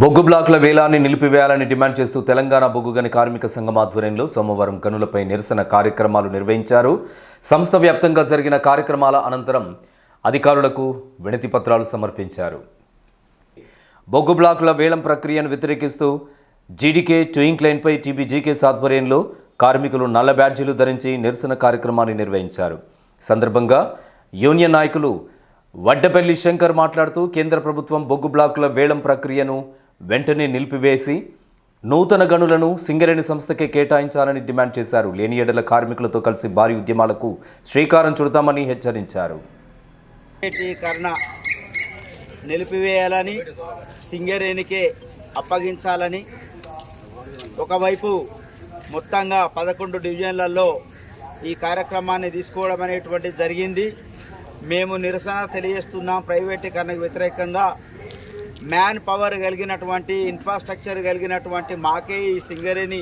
బొగ్గు బ్లాకుల వేలాన్ని నిలిపివేయాలని డిమాండ్ చేస్తూ తెలంగాణ బొగ్గుగని కార్మిక సంఘం ఆధ్వర్యంలో సోమవారం గనులపై నిరసన కార్యక్రమాలు నిర్వహించారు. సంస్థ వ్యాప్తంగా జరిగిన కార్యక్రమాల అనంతరం అధికారులకు వినతి పత్రాలు సమర్పించారు. బొగ్గు బ్లాకుల వేలం ప్రక్రియను వ్యతిరేకిస్తూ జీడీకే చూయింగ్ లైన్పై టీబీజీకేస్ ఆధ్వర్యంలో కార్మికులు నల్ల బ్యాడ్జీలు ధరించి నిరసన కార్యక్రమాన్ని నిర్వహించారు. సందర్భంగా యూనియన్ నాయకులు వడ్డపల్లి శంకర్ మాట్లాడుతూ కేంద్ర ప్రభుత్వం బొగ్గు బ్లాకుల వేలం ప్రక్రియను వెంటనే నిలిపివేసి నూతన గనులను సింగరేణి సంస్థకే కేటాయించాలని డిమాండ్ చేశారు. లేని ఎడల కార్మికులతో కలిసి భారీ ఉద్యమాలకు శ్రీకారం చుడతామని హెచ్చరించారు. నిలిపివేయాలని సింగరేణికే అప్పగించాలని ఒకవైపు మొత్తంగా పదకొండు డివిజన్లలో ఈ కార్యక్రమాన్ని తీసుకోవడం అనేటువంటిది జరిగింది. మేము నిరసన తెలియజేస్తున్నాం. ప్రైవేటీకరణకు వ్యతిరేకంగా మ్యాన్ పవర్ కలిగినటువంటి ఇన్ఫ్రాస్ట్రక్చర్ కలిగినటువంటి మాకే ఈ సింగరేణి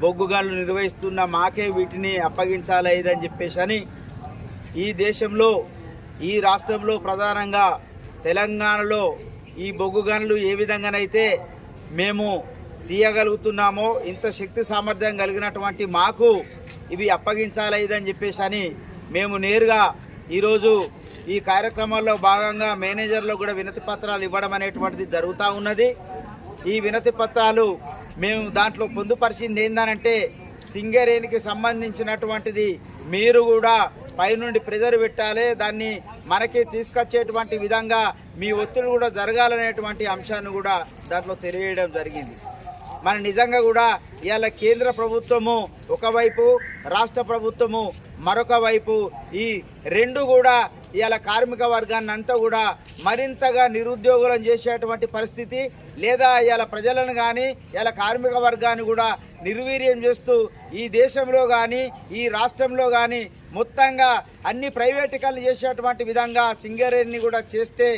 బొగ్గు గనులు నిర్వహిస్తున్న మాకే వీటిని అప్పగించాలి ఇదని చెప్పేసి అని ఈ దేశంలో ఈ రాష్ట్రంలో ప్రధానంగా తెలంగాణలో ఈ బొగ్గు గనులు ఏ విధంగానైతే మేము తీయగలుగుతున్నామో ఇంత శక్తి సామర్థ్యం కలిగినటువంటి మాకు ఇవి అప్పగించాలి ఇదని చెప్పేసి అని మేము నేరుగా ఈరోజు ఈ కార్యక్రమాల్లో భాగంగా మేనేజర్లో కూడా వినతి పత్రాలు ఇవ్వడం అనేటువంటిది జరుగుతూ ఉన్నది. ఈ వినతి పత్రాలు మేము దాంట్లో పొందుపరిచింది ఏందనంటే సింగరేణికి సంబంధించినటువంటిది మీరు కూడా పైనుండి ప్రెజర్ పెట్టాలి దాన్ని మనకి తీసుకొచ్చేటువంటి విధంగా మీ ఒత్తిడి కూడా జరగాలనేటువంటి అంశాన్ని కూడా దాంట్లో తెలియడం జరిగింది. మన నిజంగా కూడా ఇవాళ కేంద్ర ప్రభుత్వము ఒకవైపు రాష్ట్ర ప్రభుత్వము మరొక వైపు ఈ రెండు కూడా ఇవాళ కార్మిక వర్గాన్ని అంతా కూడా మరింతగా నిరుద్యోగులను చేసేటువంటి పరిస్థితి లేదా ఇవాళ ప్రజలను కానీ ఇవాళ కార్మిక వర్గాన్ని కూడా నిర్వీర్యం చేస్తూ ఈ దేశంలో కానీ ఈ రాష్ట్రంలో కానీ మొత్తంగా అన్ని ప్రైవేటీకరణ చేసేటువంటి విధంగా సింగరేణిని కూడా చేస్తే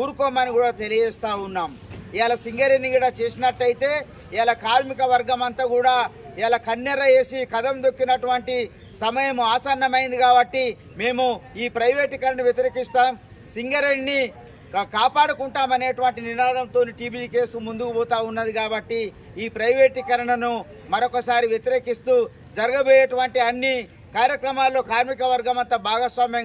ఊరుకోమని కూడా తెలియజేస్తూ ఉన్నాం. ఇవాళ సింగరేణి కూడా చేసినట్టయితే ఇవాళ కార్మిక వర్గం అంతా కూడా ఇలా కన్నెర వేసి కదం దొక్కినటువంటి సమయం ఆసన్నమైంది కాబట్టి మేము ఈ ప్రైవేటీకరణ వ్యతిరేకిస్తాం. సింగరేణిని కాపాడుకుంటామనేటువంటి నినాదంతో టీబీ కేసు ముందుకు పోతా ఉన్నది కాబట్టి ఈ ప్రైవేటీకరణను మరొకసారి వ్యతిరేకిస్తూ జరగబోయేటువంటి అన్ని కార్యక్రమాల్లో కార్మిక వర్గం అంతా భాగస్వామ్యం